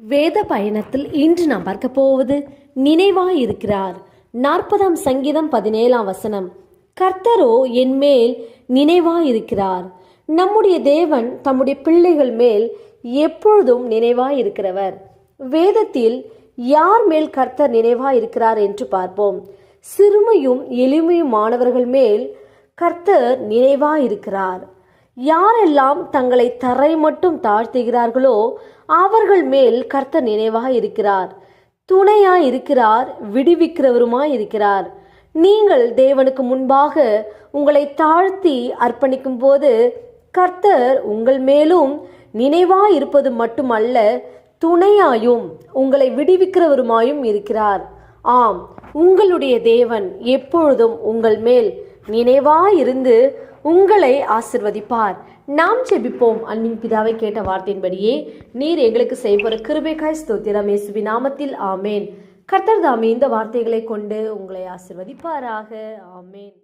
வேத பயணத்தில் இன்று நாம் பார்க்க போவது நினைவாய் இருக்கிறார் நாற்பதாம் சங்கீதம் பதினேழாம் வசனம். கர்த்தரோ என் மேல் நினைவாய் இருக்கிறார் நம்முடைய தேவன் தம்முடைய பிள்ளைகள் மேல் எப்பொழுதும் நினைவாய் இருக்கிறவர் வேதத்தில் யார் மேல் கர்த்தர் நினைவாய் இருக்கிறார் என்று பார்ப்போம். சிறுமையும் எளிமையுமானவர்கள் மேல் கர்த்தர் நினைவாய் இருக்கிறார் யாரெல்லாம் தங்களை தரை மட்டும் தாழ்த்துகிறார்களோ அவர்கள் மேல் கர்த்தர் நினைவாக இருக்கிறார். துணையாய் இருக்கிறார் விடுவிக்கிறவருமாய் இருக்கிறார் நீங்கள் தேவனுக்கு முன்பாக உங்களை தாழ்த்தி அர்ப்பணிக்கும் போது கர்த்தர் உங்கள் மேலும் நினைவாய் இருப்பது மட்டுமல்ல துணையாயும் உங்களை விடுவிக்கிறவருமாயும் இருக்கிறார். ஆம் உங்களுடைய தேவன் எப்பொழுதும் உங்கள் மேல் நினைவாயிருந்து உங்களை ஆசிர்வதிப்பார். நாம் ஜெபிப்போம். அன்னின் பிதாவை கேட்ட வார்த்தையின்படியே நீர் எங்களுக்கு செய்வர கிருபைக்காய் ஸ்தோத்திரம் இயேசுவி நாமத்தில். ஆமேன். கர்த்தர் தாமே இந்த வார்த்தைகளை கொண்டு உங்களை ஆசிர்வதிப்பாராக. ஆமேன்.